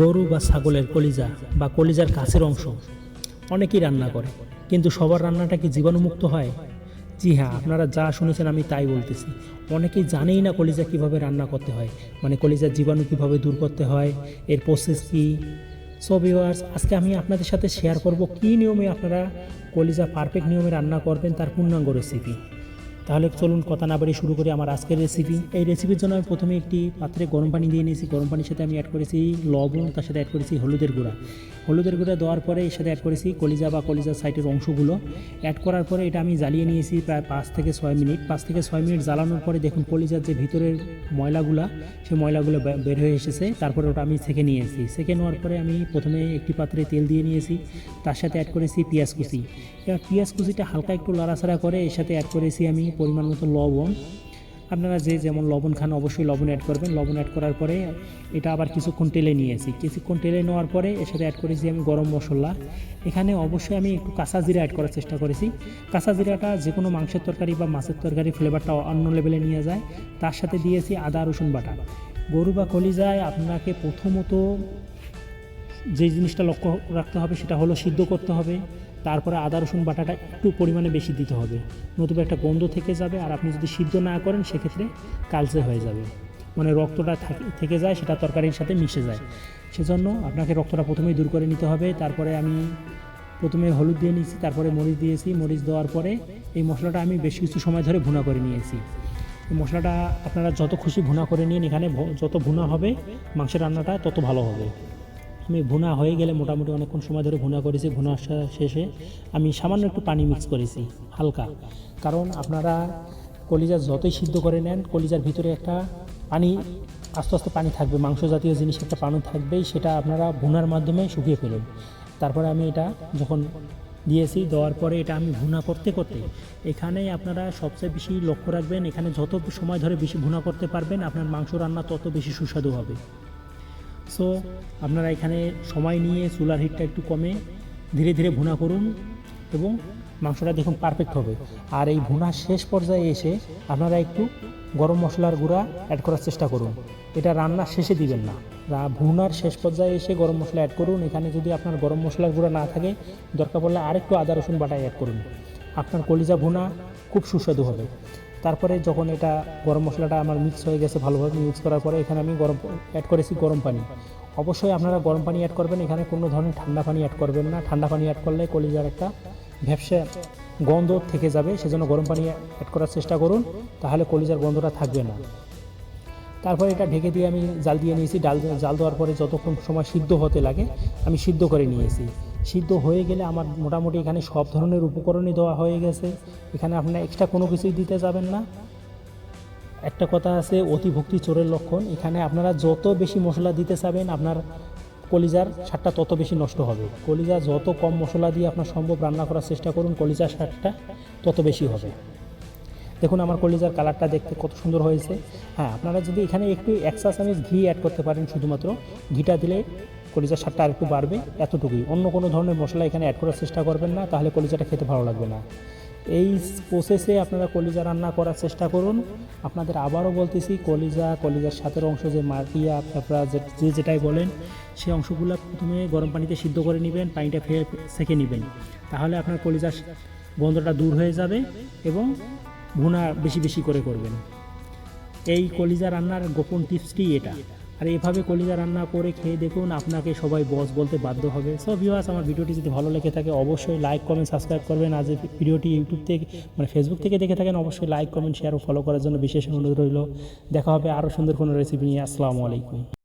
গরু বা ছাগলের কলিজা বা কলিজার কাছের অংশ। অনেকেই রান্না করে, কিন্তু সবার রান্নাটা কি জীবাণুমুক্ত হয়? জি হ্যাঁ আপনারা যা শুনেছেন আমি তাই বলতেছি। অনেকেই জানেই না কলিজা কীভাবে রান্না করতে হয় মানে কলিজার জীবাণু কীভাবে দূর করতে হয়, এর প্রসেস কী? সো ভিউয়ার্স আজকে আমি আপনাদের সাথে শেয়ার করব কী নিয়মে আপনারা কলিজা পারফেক্ট নিয়মে রান্না করবেন তার পূর্ণাঙ্গ রেসিপি তাহলে চলুন কথা না বাড়ি শুরু করি আমার আজকের রেসিপি এই রেসিপির জন্য আমি প্রথমে একটি পাত্রে গরম পানি দিয়ে নিয়েছি। গরম পানির সাথে আমি অ্যাড করেছি লবণ, তার সাথে অ্যাড করেছি হলুদের গুঁড়া। হলুদের গুঁড়া দেওয়ার পরে এর সাথে অ্যাড করেছি কলিজা বা কলিজার সাইটের অংশগুলো। অ্যাড করার পরে এটা আমি জ্বালিয়ে নিয়েছি প্রায় পাঁচ থেকে ছয় মিনিট। পাঁচ থেকে ছয় মিনিট জ্বালানোর পরে দেখুন কলিজার যে ভিতরের ময়লাগুলা, সেই ময়লাগুলো বের হয়ে এসেছে। তারপরে ওটা আমি সেকে নিয়েছি। সেকে নেওয়ার পরে আমি প্রথমে একটি পাত্রে তেল দিয়ে নিয়েছি। তার সাথে অ্যাড করেছি পেঁয়াজ কুচি। এবার পেঁয়াজ কুচিটা হালকা একটু লাড়াচাড়া করে এর সাথে অ্যাড করেছি আমি পরিমাণ মতো লবণ। আপনারা যে যেমন লবণ খান, অবশ্যই লবণ অ্যাড করবেন। লবণ অ্যাড করার পরে এটা আবার কিছুক্ষণ টেলে নিয়েছি কিছুক্ষণ টেলে নেওয়ার পরে এর সাথে অ্যাড করেছি আমি গরম মশলা। এখানে অবশ্যই আমি একটু কাঁচা জিরা অ্যাড করার চেষ্টা করেছি। কাঁচা জিরাটা যে কোনো মাংসের তরকারি বা মাছের তরকারি ফ্লেভারটা অন্য লেভেলে নিয়ে যায়। তার সাথে দিয়েছি আদা, রসুন বাটা। গরু বা কলিজায় আপনাকে প্রথমত যে জিনিসটা লক্ষ্য রাখতে হবে সেটা হলো সিদ্ধ করতে হবে। তারপরে আদা, রসুন বাটাটা একটু পরিমাণে বেশি দিতে হবে। নতুবা একটা গন্ধ থেকে যাবে আর আপনি যদি সিদ্ধ না করেন, সেক্ষেত্রে কালচে হয়ে যাবে। মানে রক্তটা থাকে- যায়, সেটা তরকারির সাথে মিশে যায়। সেজন্য আপনাকে রক্তটা প্রথমেই দূর করে নিতে হবে। তারপরে আমি প্রথমে হলুদ দিয়ে নিয়েছি, তারপরে মরিচ দিয়েছি। মরিচ দেওয়ার পরে এই মশলাটা আমি বেশ কিছু সময় ধরে ভুনা করে নিয়েছি। মশলাটা আপনারা যত খুশি ভুনা করে নিন, এখানে যত ভুনা হবে, মাংসের রান্নাটা তত ভালো হবে। আমি ভুনা হয়ে গেলে মোটামুটি অনেকক্ষণ সময় ধরে ভুনা করেছি, ভুনা শেষে আমি সামান্য একটু পানি মিক্স করেছি, হালকা। কারণ আপনারা কলিজা যতই সিদ্ধ করে নেন, কলিজার ভিতরে একটা পানি, আস্তে আস্তে পানি থাকবে, মাংস জাতীয় জিনিস একটা পানি থাকবেই, সেটা আপনারা ভুনার মাধ্যমে শুকিয়ে ফেলুন। তারপরে আমি এটা যখন দিয়েছি, দেওয়ার পরে এটা আমি ভুনা করতে করতে, এখানেই আপনারা সবচেয়ে বেশি লক্ষ্য রাখবেন, এখানে যত সময় ধরে বেশি ভুনা করতে পারবেন, আপনার মাংস রান্না তত বেশি সুস্বাদু হবে। সো আপনারা এখানে সময় নিয়ে চুলার হিটটা একটু কমে, ধীরে ধীরে ভুনা করুন এবং মাংসটা দেখুন পারফেক্ট হবে। আর এই ভুনার শেষ পর্যায়ে এসে আপনারা একটু গরম মশলার গুঁড়া অ্যাড করার চেষ্টা করুন। এটা রান্নার শেষে দিবেন না। ভুনার শেষ পর্যায়ে এসে গরম মশলা অ্যাড করুন। এখানে যদি আপনার গরম মশলার গুঁড়া না থাকে, দরকার পড়লে আরেকটু আদা রসুন বাটায় অ্যাড করুন। আপনার কলিজা ভুনা খুব সুস্বাদু হবে। তারপরে যখন এটা গরম মশলাটা আমার মিক্স হয়ে গেছে ভালোভাবে মিক্স করার পরে এখানে আমি গরম অ্যাড করেছি গরম পানি। অবশ্যই আপনারা গরম পানি অ্যাড করবেন, এখানে কোনো ধরনের ঠান্ডা পানি অ্যাড করবেন না। ঠান্ডা পানি অ্যাড করলে কলিজার একটা ভ্যাবসা গন্ধ থেকে যাবে, সেজন্য গরম পানি অ্যাড করার চেষ্টা করুন, তাহলে কলিজার গন্ধটা থাকবে না। তারপরে এটা ঢেকে দিয়ে আমি জাল দিয়ে নিয়েছি। ডাল জাল দেওয়ার পরে যতক্ষণ সময় সিদ্ধ হতে লাগে, আমি সিদ্ধ করে নিয়েছি। সিদ্ধ হয়ে গেলে আমার মোটামুটি এখানে সব ধরনের উপকরণই দেওয়া হয়ে গেছে। এখানে আপনার এক্সট্রা কোনো কিছুই দিতে যাবেন না। একটা কথা আছে, অতিভক্তি চোরের লক্ষণ। এখানে আপনারা যত বেশি মশলা দিতে চাবেন আপনার কলিজার স্বাদটা তত বেশি নষ্ট হবে। কলিজা যত কম মশলা দিয়ে আপনার সম্ভব রান্না করার চেষ্টা করুন, কলিজার স্বাদটা তত বেশি হবে। দেখুন আমার কলিজার কালারটা দেখতে কত সুন্দর হয়েছে। হ্যাঁ আপনারা যদি এখানে একটু এক্সট্রা চামিচ ঘি অ্যাড করতে পারেন, শুধুমাত্র। ঘিটা দিলে কলিজার স্বাদটা আর একটু বাড়বে, এতটুকুই। অন্য কোনো ধরনের মশলা এখানে অ্যাড করার চেষ্টা করবেন না, তাহলে কলিজাটা খেতে ভালো লাগবে না। এই প্রসেসে আপনারা কলিজা রান্না করার চেষ্টা করুন। আপনাদের আবারও বলতেছি, কলিজা, কলিজার সাথের অংশ যে মাটিয়া আপনারা যে- যেটাই বলেন সেই অংশগুলো প্রথমে গরম পানিতে সিদ্ধ করে নেবেন, পানিটা ফের সেঁকে নেবেন। তাহলে আপনার কলিজার গন্ধটা দূর হয়ে যাবে এবং ভুনা বেশি বেশি করে করবেন। এই কলিজা রান্নার গোপন টিপসটি এটা? আর এভাবে কলিজা রান্না করে খেয়ে দেখুন আপনাকে সবাই বস বলতে বাধ্য হবে। সো ভিউয়ার্স আমার ভিডিওটি যদি ভালো লেগে থাকে, অবশ্যই লাইক কমেন্ট সাবস্ক্রাইব করবেন। আজ যে ভিডিওটি ইউটিউব থেকে মানে ফেসবুক থেকে দেখে থাকেন, অবশ্যই লাইক কমেন্ট শেয়ার ও ফলো করার জন্য বিশেষ অনুরোধ রইল। দেখা হবে আরও সুন্দর কোনো রেসিপি নিয়ে। আসসালামু আলাইকুম।